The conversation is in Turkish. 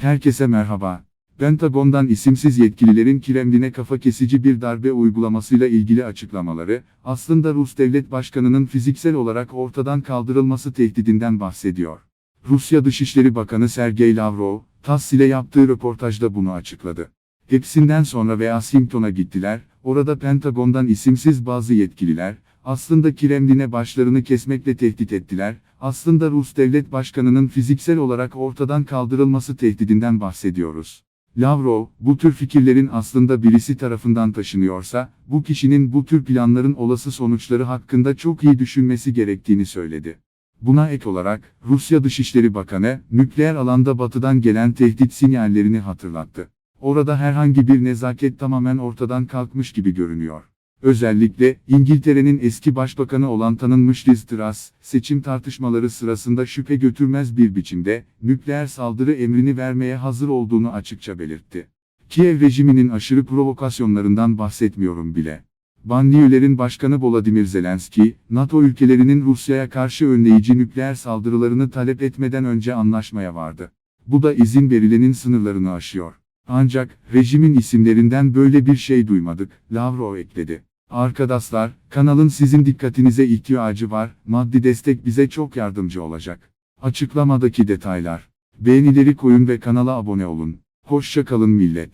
Herkese merhaba. Pentagon'dan isimsiz yetkililerin Kremlin'e kafa kesici bir darbe uygulamasıyla ilgili açıklamaları, aslında Rus devlet başkanının fiziksel olarak ortadan kaldırılması tehdidinden bahsediyor. Rusya Dışişleri Bakanı Sergey Lavrov, TASS ile yaptığı röportajda bunu açıkladı. Hepsinden sonra Washington'a gittiler, orada Pentagon'dan isimsiz bazı yetkililer, aslında Kremlin'e başlarını kesmekle tehdit ettiler, aslında Rus devlet başkanının fiziksel olarak ortadan kaldırılması tehdidinden bahsediyoruz. Lavrov, bu tür fikirlerin aslında birisi tarafından taşınıyorsa, bu kişinin bu tür planların olası sonuçları hakkında çok iyi düşünmesi gerektiğini söyledi. Buna ek olarak, Rusya Dışişleri Bakanı, nükleer alanda batıdan gelen tehdit sinyallerini hatırlattı. Orada herhangi bir nezaket tamamen ortadan kalkmış gibi görünüyor. Özellikle, İngiltere'nin eski başbakanı olan tanınmış Liz Truss, seçim tartışmaları sırasında şüphe götürmez bir biçimde, nükleer saldırı emrini vermeye hazır olduğunu açıkça belirtti. Kiev rejiminin aşırı provokasyonlarından bahsetmiyorum bile. Banliyölerin başkanı Volodymyr Zelenski, NATO ülkelerinin Rusya'ya karşı önleyici nükleer saldırılarını talep etmeden önce anlaşmaya vardı. Bu da izin verilenin sınırlarını aşıyor. Ancak, rejimin isimlerinden böyle bir şey duymadık, Lavrov ekledi. Arkadaşlar, kanalın sizin dikkatinize ihtiyacı var, maddi destek bize çok yardımcı olacak. Açıklamadaki detaylar. Beğenileri koyun ve kanala abone olun. Hoşça kalın millet.